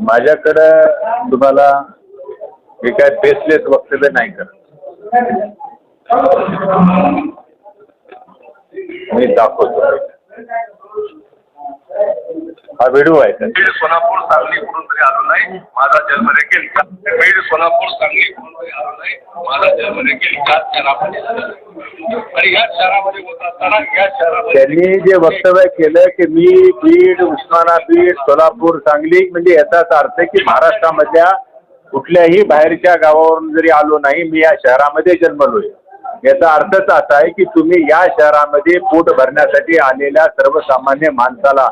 माझ्याकडं तुम्हाला हे काय बेसलेस वक्तव्य नाही करत. मी दाखवतो. हा व्हिडिओ आहे. का बीड सोलापूर सांगली कुठून तरी आलो नाही. माझा जन्म देखील बीड सोलापूर सांगली कुठून तरी आलो नाही. माझा जन्म देखील याच शहरामध्ये झाला. आणि याच शहरामध्ये होत असताना याच शहरामध्ये त्यांनी जे वक्तव्य केलं की मी बीड उस्मानाबाद बीड सोलापूर सांगली म्हणजे याचाच अर्थ की महाराष्ट्रामधल्या कुठल्याही बाहेरच्या गावावरून जरी आलो नाही मी या शहरामध्ये जन्मलोय. याचा अर्थच असा आहे की तुम्ही या शहरामध्ये पोट भरण्यासाठी आलेल्या सर्वसामान्य माणसाला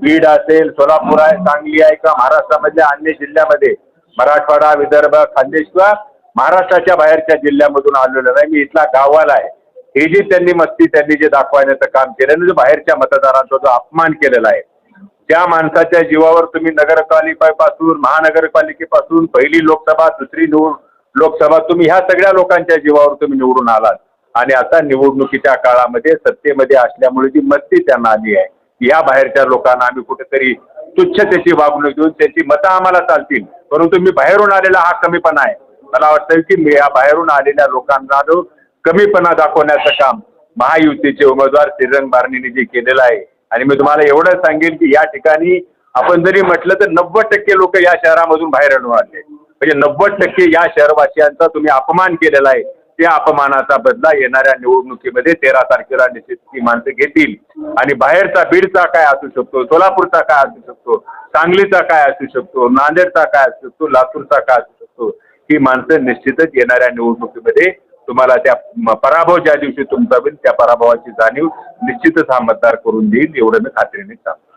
बीड असेल सोलापूर आहे सांगली आहे किंवा महाराष्ट्रामधल्या अन्य जिल्ह्यामध्ये मराठवाडा विदर्भ खानदेश किंवा महाराष्ट्राच्या बाहेरच्या जिल्ह्यामधून आलेलो नाही. मी इथला गावाला आहे. हे जी त्यांनी मस्ती त्यांनी जे दाखवण्याचं काम केलं आणि जो बाहेरच्या मतदारांचा जो अपमान केलेला आहे त्या माणसाच्या जीवावर तुम्ही नगरपालिकेपासून महानगरपालिकेपासून पहिली लोकसभा दुसरी निवड लोकसभा तुम्ही ह्या सगळ्या लोकांच्या जीवावर तुम्ही निवडून आलात. आणि आता निवडणुकीच्या काळामध्ये सत्तेमध्ये असल्यामुळे जी मस्ती त्यांना आली आहे या बाहेरच्या लोकांना आम्ही कुठेतरी तुच्छतेची वागणूक देऊन त्यांची मतं आम्हाला चालतील. परंतु मी बाहेरून आलेला हा कमीपणा आहे. मला वाटतं की मी या बाहेरून आलेल्या लोकांना जो कमीपणा दाखवण्याचं काम महायुतीचे उमेदवार श्रीरंग बारणीने जे केलेलं आहे. आणि मी तुम्हाला एवढं सांगेन की या ठिकाणी आपण जरी म्हटलं तर नव्वद टक्के लोक या शहरामधून बाहेर आणून आले. म्हणजे नव्वद टक्के या शहरवासियांचा तुम्ही अपमान केलेला आहे. त्या अपमानाचा बदला येणाऱ्या निवडणुकीमध्ये तेरा तारखेला निश्चित ती माणसं घेतील. आणि बाहेरचा बीडचा काय असू शकतो सोलापूरचा काय असू शकतो सांगलीचा काय असू शकतो नांदेडचा काय असू शकतो लातूरचा काय असू शकतो ही माणसं निश्चितच येणाऱ्या निवडणुकीमध्ये तुम्हाला त्या पराभव ज्या दिवशी तुमचा होईल त्या पराभवाची जाणीव निश्चितच हा मतदार करून देईल एवढं मी खात्रीने सांगतो.